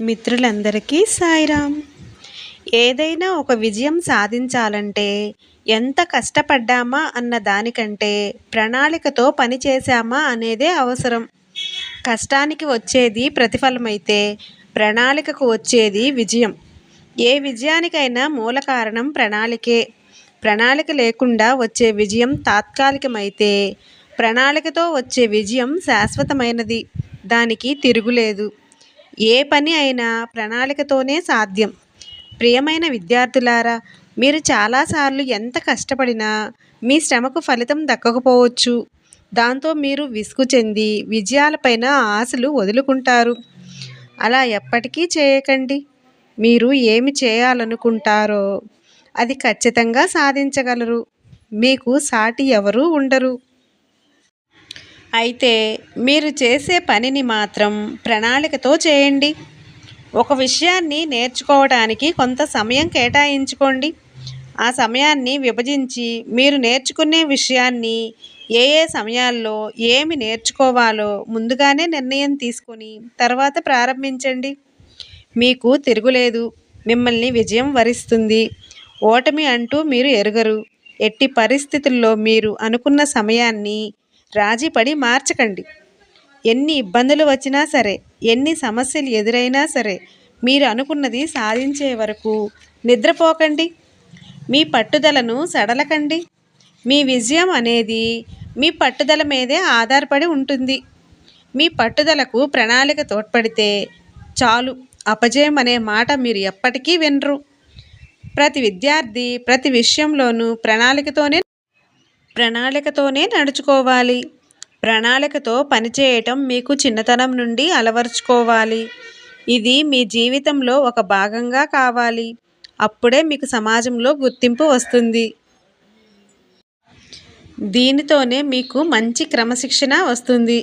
మిత్రులందరికీ సాయిరామ్ ఏదైనా ఒక విజయం సాధించాలంటే ఎంత కష్టపడ్డామా అన్న దానికంటే ప్రణాళికతో పని చేశామా అనేదే అవసరం. కష్టానికి వచ్చేది ప్రతిఫలమైతే ప్రణాళికకు వచ్చేది విజయం. ఏ విజయానికైనా మూల కారణం ప్రణాళికే. ప్రణాళిక లేకుండా వచ్చే విజయం తాత్కాలికమైతే ప్రణాళికతో వచ్చే విజయం శాశ్వతమైనది. దానికి తిరుగులేదు. ఏ పని అయినా ప్రణాళికతోనే సాధ్యం. ప్రియమైన విద్యార్థులారా మీరు చాలాసార్లు ఎంత కష్టపడినా మీ శ్రమకు ఫలితం దక్కకపోవచ్చు. దాంతో మీరు విసుగు చెంది విజయాలపైన ఆశలు వదులుకుంటారు. అలా ఎప్పటికీ చేయకండి. మీరు ఏమి చేయాలనుకుంటారో అది ఖచ్చితంగా సాధించగలరు. మీకు సాటి ఎవరూ ఉండరు. అయితే మీరు చేసే పనిని మాత్రం ప్రణాళికతో చేయండి. ఒక విషయాన్ని నేర్చుకోవడానికి కొంత సమయం కేటాయించుకోండి. ఆ సమయాన్ని విభజించి మీరు నేర్చుకునే విషయాన్ని ఏ ఏ సమయాల్లో ఏమి నేర్చుకోవాలో ముందుగానే నిర్ణయం తీసుకొని తర్వాత ప్రారంభించండి. మీకు తిరుగులేదు. మిమ్మల్ని విజయం వరిస్తుంది. ఓటమి అంటూ మీరు ఎరగరు. ఎట్టి పరిస్థితుల్లో మీరు అనుకున్న సమయాన్ని రాజీపడి మార్చకండి. ఎన్ని ఇబ్బందులు వచ్చినా సరే ఎన్ని సమస్యలు ఎదురైనా సరే మీరు అనుకున్నది సాధించే వరకు నిద్రపోకండి. మీ పట్టుదలను సడలకండి. మీ విజయం అనేది మీ పట్టుదల మీదే ఆధారపడి ఉంటుంది. మీ పట్టుదలకు ప్రణాళిక తోడ్పడితే చాలు అపజయం అనే మాట మీరు ఎప్పటికీ వినరు. ప్రతి విద్యార్థి ప్రతి విషయంలోనూ ప్రణాళికతోనే ప్రణాళికతోనే నడుచుకోవాలి. ప్రణాళికతో పనిచేయటం మీకు చిన్నతనం నుండి అలవర్చుకోవాలి. ఇది మీ జీవితంలో ఒక భాగంగా కావాలి. అప్పుడే మీకు సమాజంలో గుర్తింపు వస్తుంది. దీనితోనే మీకు మంచి క్రమశిక్షణ వస్తుంది.